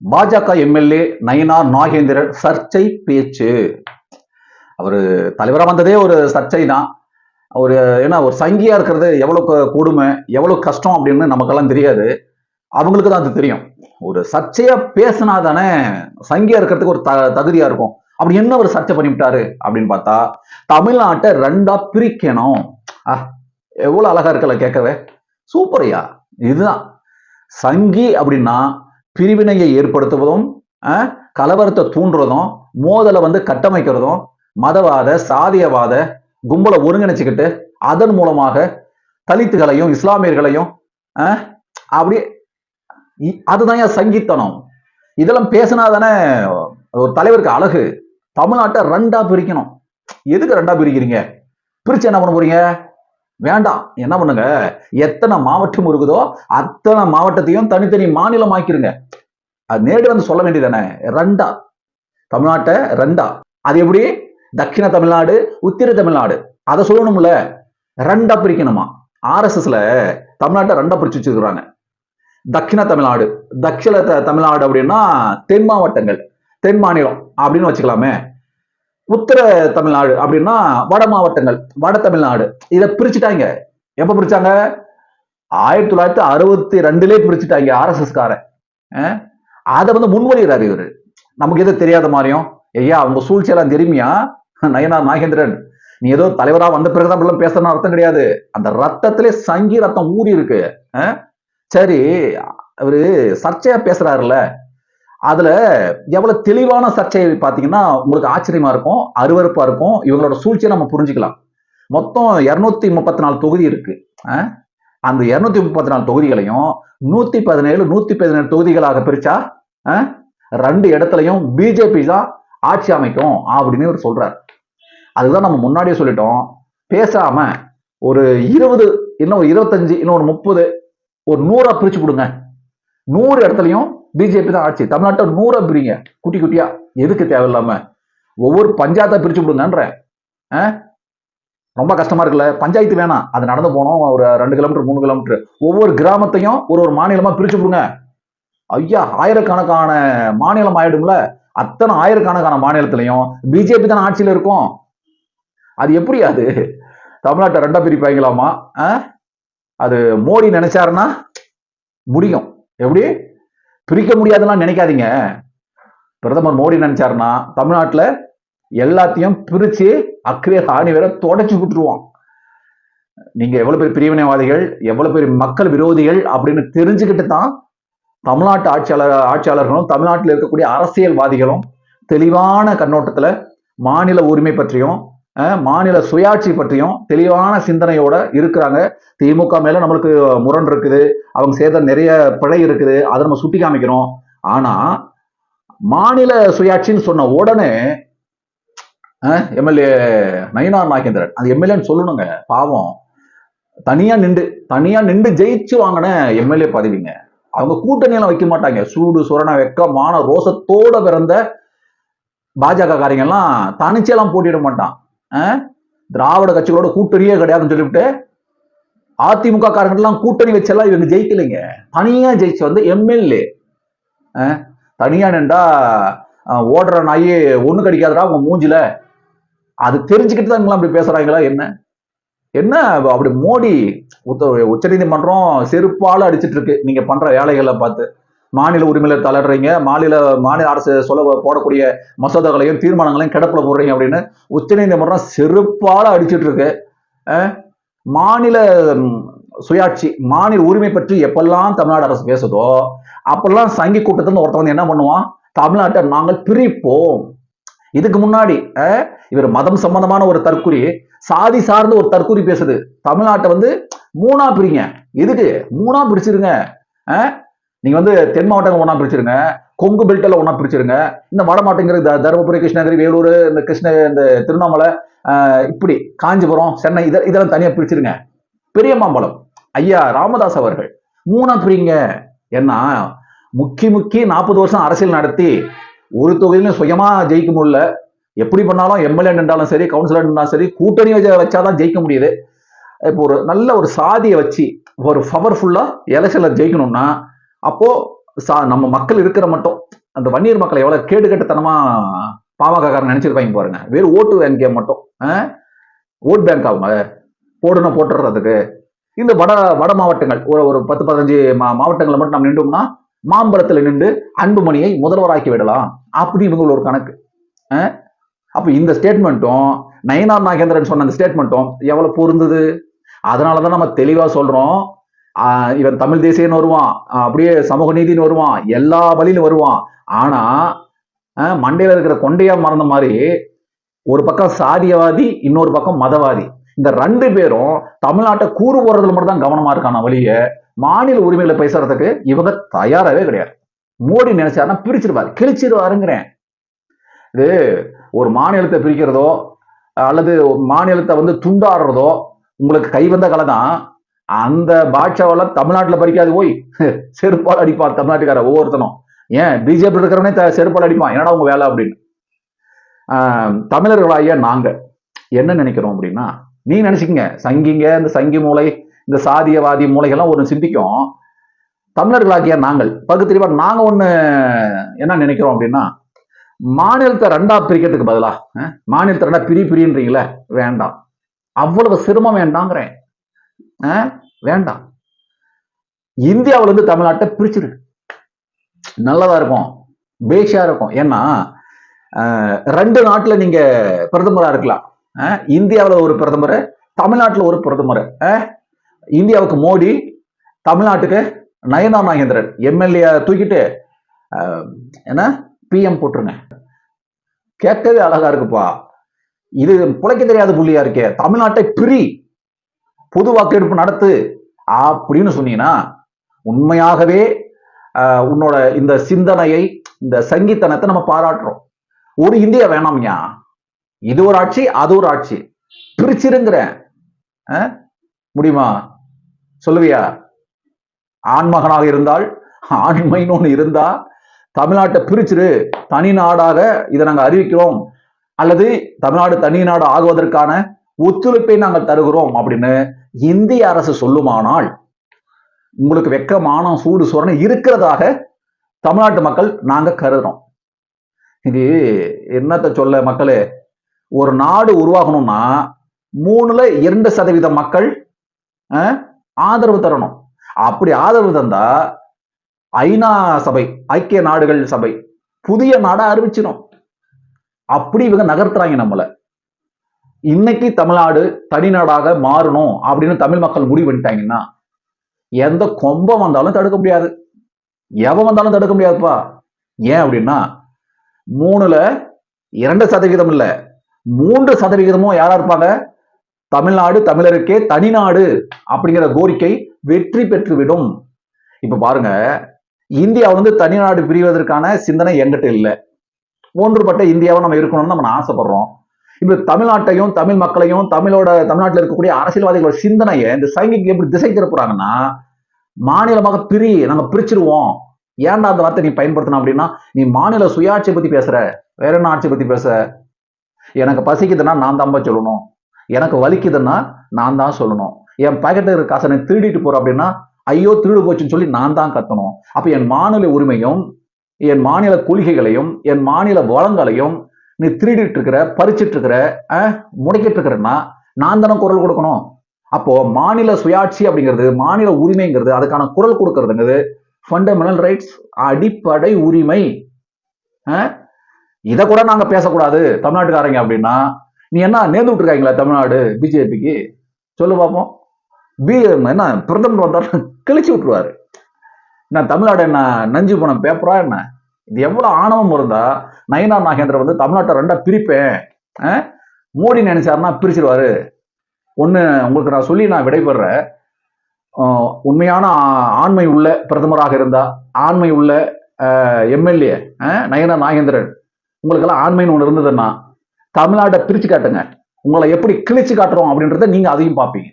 பாஜக எம்எல்ஏ நயினார் நாகேந்திரன் சர்ச்சை பேச்சு. அவர் தலைவராக வந்ததே ஒரு சர்ச்சை தான் ஒரு ஏன்னா ஒரு சங்கியா இருக்கிறது எவ்வளவு கொடுமை எவ்வளவு கஷ்டம் அப்படின்னு நமக்கெல்லாம் தெரியாது. அவங்களுக்கு தான் அது தெரியும். ஒரு சர்ச்சையா பேசினா தானே சங்கியா இருக்கிறதுக்கு ஒரு த தகுதியா இருக்கும். அப்படி என்ன ஒரு சர்ச்சை பண்ணிவிட்டாரு அப்படின்னு பார்த்தா தமிழ்நாட்டை ரெண்டா பிரிக்கணும். ஆ, எவ்வளவு அழகா இருக்கல கேட்கவே. சூப்பர்யா இதுதான். சங்கி அப்படின்னா பிரிவினையை ஏற்படுத்துவதும் கலவரத்தை தூண்டுறதும் மோதலை வந்து கட்டமைக்கிறதும் மதவாத சாதியவாத கும்பலை ஒருங்கிணைச்சுக்கிட்டு அதன் மூலமாக தலித்துகளையும் இஸ்லாமியர்களையும் ஆ, அப்படியே அதுதான் ஏன் சங்கித்தனம். இதெல்லாம் பேசினா தானே ஒரு தலைவருக்கு அழகு. தமிழ்நாட்டை ரெண்டா பிரிக்கணும். எதுக்கு ரெண்டா பிரிக்கிறீங்க? பிரிச்சு என்ன பண்ண போறீங்க? வேண்டாம். என்ன பண்ணுங்க? எத்தனை மாவட்டம் இருக்குதோ அத்தனை மாவட்டத்தையும் தனித்தனி மாநிலம் ஆக்கிருங்க அது நேரடி வந்து சொல்ல வேண்டியதானே ரெண்டா. தமிழ்நாட்டை ரெண்டா. அது எப்படி? தட்சிண தமிழ்நாடு உத்திர தமிழ்நாடு. அதை சொல்லணும்ல. ரெண்டா பிரிக்கணுமா? ஆர்எஸ்எஸ்ல தமிழ்நாட்டை ரெண்டா பிரிச்சு வச்சிருக்கிறாங்க. தட்சிண தமிழ்நாடு. தட்சிண தமிழ்நாடு அப்படின்னா தென் மாவட்டங்கள். தென் மாநிலம் அப்படின்னு வச்சுக்கலாமே. உத்தர தமிழ்நாடு அப்படின்னா வட மாவட்டங்கள் வட தமிழ்நாடு. இதை பிரிச்சுட்டாங்க. எப்ப பிரிச்சாங்க? ஆயிரத்தி தொள்ளாயிரத்தி அறுபத்தி ரெண்டுலேயே பிரிச்சுட்டாங்க ஆர்எஸ்எஸ் காரன் அதை வந்து முன்மொழிகிறார் இவரு. நமக்கு எது தெரியாத மாதிரியும் ஐயா அவங்க சூழ்ச்சியெல்லாம் தெரியுமியா? நயனா நாகேந்திரன் நீ ஏதோ தலைவரா வந்த பிறகுதான் இப்படிலாம் அர்த்தம் கிடையாது. அந்த ரத்தத்திலே சங்கி ரத்தம் ஊறி இருக்கு. சரி அவரு சர்ச்சையா பேசுறாருல்ல. அதுல எவ்வளவு தெளிவான சர்ச்சை பாத்தீங்கன்னா உங்களுக்கு ஆச்சரியமா இருக்கும் அருவறுப்பா இருக்கும். இவங்களோட சூழ்ச்சியை நம்ம புரிஞ்சுக்கலாம். மொத்தம் இருநூத்தி முப்பத்தி நாலு தொகுதி இருக்கு. அந்த இருநூத்தி முப்பத்தி நாலு தொகுதிகளையும் நூத்தி பதினேழு நூத்தி பதினேழு தொகுதிகளாக பிரிச்சா ரெண்டு இடத்துலையும் பிஜேபி தான் ஆட்சி அமைக்கும் அப்படின்னு இவர் சொல்றாரு. அதுதான் நம்ம முன்னாடியே சொல்லிட்டோம். பேசாம ஒரு இருபது இன்னும் ஒரு இருபத்தஞ்சு இன்னும் ஒரு முப்பது ஒரு நூறா பிரிச்சு கொடுங்க. நூறு இடத்துலையும் பிஜேபி தான் ஆட்சி. தமிழ்நாட்டை நூறா பிரிங்க. குட்டி குட்டியா. எதுக்கு தேவையில்லாம? ஒவ்வொரு பஞ்சாயத்தா பிரிச்சு கொடுங்கன்றேன். ஆ? ரொம்ப கஷ்டமா இருக்குல்ல. பஞ்சாயத்து வேணாம். அது நடந்து போனோம். ஒரு ரெண்டு கிலோமீட்டர் மூணு கிலோமீட்டர். ஒவ்வொரு கிராமத்தையும் ஒரு ஒரு மாநிலமா பிரிச்சு கொடுங்க. ஐயா ஆயிரக்கணக்கான மாநிலம் ஆயிடும்ல. அத்தனை ஆயிரக்கணக்கான மாநிலத்திலையும் பிஜேபி தான் ஆட்சியில இருக்கும். அது எப்படி அது? தமிழ்நாட்டை ரெண்டா பிரிப்பாங்களாமா? அது மோடி நினைச்சாருன்னா முடியும். எப்படி? பிரிக்க முடியாதுலாம் நினைக்காதீங்க. பிரதமர் மோடி நினைச்சாருன்னா தமிழ்நாட்டில் எல்லாத்தையும் பிரிச்சு அக்ரே ஆணி வேற தொடச்சு விட்டுருவான். நீங்க எவ்வளவு பேர் பிரிவினைவாதிகள் எவ்வளவு பேர் மக்கள் விரோதிகள் அப்படின்னு தெரிஞ்சுக்கிட்டு தான் தமிழ்நாட்டு ஆட்சியாளர் ஆட்சியாளர்களும் தமிழ்நாட்டில் இருக்கக்கூடிய அரசியல்வாதிகளும் தெளிவான கண்ணோட்டத்துல மாநில உரிமை பற்றியும் மாநில சுயாட்சி பற்றியும் தெளிவான சிந்தனையோட இருக்கிறாங்க. திமுக மேல நம்மளுக்கு முரண் இருக்குது. அவங்க செய்த நிறைய பிழை இருக்குது. அதை நம்ம சுட்டி காமிக்கிறோம். ஆனா மாநில சுயாட்சின்னு சொன்ன உடனே எம்எல்ஏ நயினார் நாகேந்திரன் அது எம்எல்ஏன்னு சொல்லணுங்க பாவம். தனியா நின்று தனியா நின்று ஜெயிச்சு வாங்கின எம்எல்ஏ பதவிங்க. அவங்க கூட்டணியெல்லாம் வைக்க மாட்டாங்க. சூடு சுரண வெக்க மான ரோசத்தோட பிறந்த பாஜக காரியங்கள்லாம் தனிச்செல்லாம் போட்டிட மாட்டான். திராவிட கட்சிகளோட கூட்டணியே கிடையாதுன்னு சொல்லிவிட்டு அதிமுக காரங்கெல்லாம் கூட்டணி வச்செல்லாம் இவங்க ஜெயிக்கலைங்க. தனியா ஜெயிச்சு வந்து எம்எல்ஏ. தனியா நின்றா ஓடுற நாயி ஒண்ணு கிடைக்காதடா உங்க மூஞ்சில. அது தெரிஞ்சுக்கிட்டு தான் அப்படி பேசுறாங்களா என்ன? என்ன அப்படி மோடி உச்ச நீதிமன்றம் செருப்பால அடிச்சிட்டு இருக்கு. நீங்க பண்ற வேலைகளை பார்த்து. மாநில உரிமையில தளர்றீங்க மாநில மாநில அரசு சொல்ல போடக்கூடிய மசோதாக்களையும் தீர்மானங்களையும் கிடப்புல போடுறீங்க அப்படின்னு உச்சநீதிமன்றம் செருப்பால அடிச்சுட்டு இருக்கு மாநில சுயாட்சி மாநில உரிமை பற்றி எப்பெல்லாம் தமிழ்நாடு அரசு பேசுதோ அப்பெல்லாம் சங்கி கூட்டத்துல ஒருத்தன் வந்து என்ன பண்ணுவான்? தமிழ்நாட்டை நாங்கள் பிரிப்போம். இதுக்கு முன்னாடி இவர் மதம் சம்பந்தமான ஒரு தற்குறி சாதி சார்ந்த ஒரு தற்குறி பேசுது. தமிழ்நாட்டை வந்து மூணா பிரிங்க. எதுக்கு? மூணா பிரிச்சிருங்க. நீங்க வந்து தென் மாவட்டங்கள் ஒன்றா பிரிச்சிருங்க கொங்கு பெல்ட்டில் ஒன்றா பிரிச்சிருங்க. இந்த வட மாவட்டங்கிறது த- தருமபுரி கிருஷ்ணகிரி வேலூர் இந்த கிருஷ்ண இந்த திருவண்ணாமலை இப்படி காஞ்சிபுரம் சென்னை இதை இதெல்லாம் தனியாக பிரிச்சிருங்க. பெரிய மாம்பழம் ஐயா ராமதாஸ் அவர்கள் மூணா பிரிங்க. ஏன்னா முக்கி முக்கி நாற்பது வருஷம் அரசியல் நடத்தி ஒரு தொகுதியிலும் சுயமா ஜெயிக்க முடியல. எப்படி பண்ணாலும் எம்எல்ஏ நின்றாலும் சரி கவுன்சிலர் நின்றாலும் சரி கூட்டணி வச்சா வச்சாதான் ஜெயிக்க முடியுது. இப்போ ஒரு நல்ல ஒரு சாதியை வச்சு ஒரு பவர்ஃபுல்லா எலெக்ஷன்ல ஜெயிக்கணும்னா அப்போ சா- நம்ம மக்கள் இருக்கிற மட்டும் அந்த வன்னியர் மக்களை எவ்வளவு கேடு கட்டுத்தனமா பாமக நினைச்சிருப்பாங்க பாருங்க. வெறும் ஓட்டு பேங்கே மட்டும் ஓட் பேங்க் அவங்க போடுன போட்டுறதுக்கு இந்த வட வட மாவட்டங்கள் ஒரு ஒரு பத்து பதினஞ்சு மா மாவட்டங்களை மட்டும் நம்ம நின்றோம்னா மாம்பழத்தில் நின்று அன்புமணியை முதல்வராக்கி விடலாம். அப்படி இவங்க ஒரு கணக்கு அப்போ இந்த ஸ்டேட்மெண்ட்டும் நயனார் நாகேந்திரன் சொன்ன அந்த ஸ்டேட்மெண்ட்டும் எவ்வளவு பொருந்தது? அதனாலதான் நம்ம தெளிவா சொல்றோம். இவன் தமிழ் தேசியன்னு வருவான். அப்படியே சமூக நீதினு வருவான். எல்லா வழியிலும் வருவான். ஆனா ஆஹ் மண்டையில இருக்கிற கொண்டையா மறந்த மாதிரி ஒரு பக்கம் சாதியவாதி இன்னொரு பக்கம் மதவாதி. இந்த ரெண்டு பேரும் தமிழ்நாட்டை கூறு போறதுல மட்டும் தான் கவனமா இருக்கான வழிய மாநில உரிமைகளை பேசுறதுக்கு இவங்க தயாராகவே கிடையாது. மோடி நினைச்சாருன்னா பிரிச்சிருவாரு. கிழிச்சிருவாருங்கிறேன். இது ஒரு மாநிலத்தை பிரிக்கிறதோ அல்லது மாநிலத்தை வந்து துண்டாடுறதோ உங்களுக்கு கை வந்த கலை தான். அந்த பாட்சாவெல்லாம் தமிழ்நாட்டில் படிக்காது போய். செருப்பால் அடிப்பார் தமிழ்நாட்டுக்கார ஒவ்வொருத்தனும். ஏன்? பிஜேபி இருக்கிறவனே த- செருப்பால் அடிப்பான். என்னடா உங்க வேலை அப்படின்னு. ஆஹ் தமிழர்களாகிய நாங்க என்ன நினைக்கிறோம் அப்படின்னா நீ நினைச்சுக்கங்க. சங்கிங்க இந்த சங்கி மூளை இந்த சாதியவாதி மூளைகள்லாம் ஒன்று சிந்திக்கும். தமிழர்களாகிய நாங்கள் பகுத்தறிவா நாங்க ஒன்று என்ன நினைக்கிறோம் அப்படின்னா மாநிலத்தை ரெண்டா பிரிக்கிறதுக்கு பதிலா மாநிலத்தை ரெண்டா பிரி பிரின்றீங்களே வேண்டாம். அவ்வளவு சிரமம் வேண்டாங்கிறேன். வேண்டாம். இந்தியாவுல இருந்து தமிழ்நாட்டை பிரிச்சிரு நல்லதா இருக்கும். பேஷா இருக்கும். ஏன்னா ரெண்டு நாட்டுல நீங்க பிரதமரா இருக்கலாம். இந்தியாவில் இந்தியாவுல ஒரு பிரதமர் தமிழ்நாட்டுல ஒரு பிரதமர். இந்தியாவுக்கு மோடி தமிழ்நாட்டுக்கு நயனா நாகேந்திரன் எம்எல்ஏ தூக்கிட்டு என்ன பிஎம் போட்டுருங்க. கேட்கவே அழகா இருக்குப்பா. இது புழைக்க தெரியாத புள்ளியா இருக்கே. தமிழ்நாட்டை பிரி. பொது வாக்கெடுப்பு நடத்து அப்படின்னு சொன்னீங்கன்னா உண்மையாகவே உன்னோட இந்த சிந்தனையை இந்த சங்கித்தனத்தை நம்ம பாராட்டுறோம். ஒரு இந்தியா வேணாம்யா. இது ஒரு ஆட்சி அது ஒரு ஆட்சி. பிரிச்சிருங்கிறேன். முடியுமா? சொல்லுவியா? ஆண்மகனாக இருந்தால் ஆண்மைன்னு ஒன்று இருந்தா தமிழ்நாட்டை பிரிச்சிரு. தனி நாடாக இதை நாங்கள் அறிவிக்கிறோம். அல்லது தமிழ்நாடு தனி நாடு ஆகுவதற்கான ஒத்துழைப்பை நாங்கள் தருகிறோம் அப்படின்னு இந்திய அரசு சொல்லுமானால் உங்களுக்கு வெக்கமானம் சூடு சொரணை இருக்கிறதாக தமிழ்நாட்டு மக்கள் நாங்க கருதுறோம். இது என்னத்த சொல்ல மக்களே ஒரு நாடு உருவாகணும்னா மூணுல இரண்டு சதவீத மக்கள் ஆதரவு தரணும். அப்படி ஆதரவு தந்தா ஐநா சபை ஐக்கிய நாடுகள் சபை புதிய நாடா அறிவிச்சிடும். அப்படி இவங்க நகர்த்துறாங்க நம்மளை. இன்னைக்கு தமிழ்நாடு தனிநாடாக மாறணும் அப்படின்னு தமிழ் மக்கள் முடிவு பண்ணிட்டாங்கன்னா எந்த கொம்பம் வந்தாலும் தடுக்க முடியாது. எவன் வந்தாலும் தடுக்க முடியாதுப்பா. ஏன் அப்படின்னா மூணுல இரண்டு சதவிகிதம் இல்ல மூன்று சதவிகிதமும் யாரா இருப்பாங்க? தமிழ்நாடு தமிழருக்கே தனிநாடு அப்படிங்கிற கோரிக்கை வெற்றி பெற்றுவிடும். இப்ப பாருங்க இந்தியா வந்து தனிநாடு பிரிவதற்கான சிந்தனை எங்கிட்ட இல்லை. ஒன்றுபட்ட இந்தியாவை நம்ம இருக்கணும்னு நம்ம ஆசைப்படுறோம். இப்ப தமிழ்நாட்டையும் தமிழ் மக்களையும் தமிழோட தமிழ்நாட்டில் இருக்கக்கூடிய அரசியல்வாதிகளோட சிந்தனையை இந்த சைங்கிக்கு எப்படி திசை திருப்புறாங்கன்னா மாநிலமாக பிரி நாங்க பிரிச்சிருவோம். ஏன்டா அந்த வார்த்தை நீ பயன்படுத்தணும் அப்படின்னா நீ மாநில சுயாட்சியை பத்தி பேசுற வேற என்ன ஆட்சியை பத்தி பேச எனக்கு பசிக்குதுன்னா நான் தான்பா சொல்லணும். எனக்கு வலிக்குதுன்னா நான் தான் சொல்லணும். என் பாக்கெட்டில் இருக்க காசை நான் திருடிட்டு போற அப்படின்னா ஐயோ திருடு போச்சுன்னு சொல்லி நான் தான் கத்தணும். அப்ப என் மாநில உரிமையும் என் மாநில கொள்கைகளையும் என் மாநில வளங்களையும் நீ திருடிட்டு இருக்கிற பறிச்சிட்டு இருக்கிற முடக்கிட்டு இருக்கிறன்னா நான் தானே குரல் கொடுக்கணும். அப்போ மாநில சுயாட்சி அப்படிங்கிறது மாநில உரிமைங்கிறது அதுக்கான குரல் கொடுக்கறதுங்கிறது ஃபண்டமெண்டல் ரைட்ஸ் அடிப்படை உரிமை. இதை கூட நாங்க பேசக்கூடாது தமிழ்நாட்டுக்காரங்க அப்படின்னா. நீ என்ன நேர்ந்து விட்டுருக்காங்களா தமிழ்நாடு பிஜேபிக்கு? சொல்லு பார்ப்போம் பி என்ன பிரதமர் வந்தாலும் கிழிச்சு விட்டுருவாரு. நான் தமிழ்நாடு என்ன நஞ்சு போன பேப்பரா என்ன? இது எவ்வளவு ஆணவம் இருந்தா நயனார் நாகேந்திரன் வந்து தமிழ்நாட்டை ரெண்டா பிரிப்பேன். மோடி நினைச்சாருன்னா பிரிச்சிருவாரு. ஒண்ணு உங்களுக்கு நான் சொல்லி நான் விடைபெறேன் உண்மையான ஆண்மை உள்ள பிரதமராக இருந்தா ஆண்மை உள்ள எம்எல்ஏ நயனார் நாகேந்திரன் உங்களுக்கெல்லாம் ஆண்மைன்னு ஒன்று இருந்ததுன்னா தமிழ்நாட்டை பிரிச்சு காட்டுங்க. உங்களை எப்படி கிழிச்சு காட்டுறோம் அப்படின்றத நீங்க அதையும் பார்ப்பீங்க.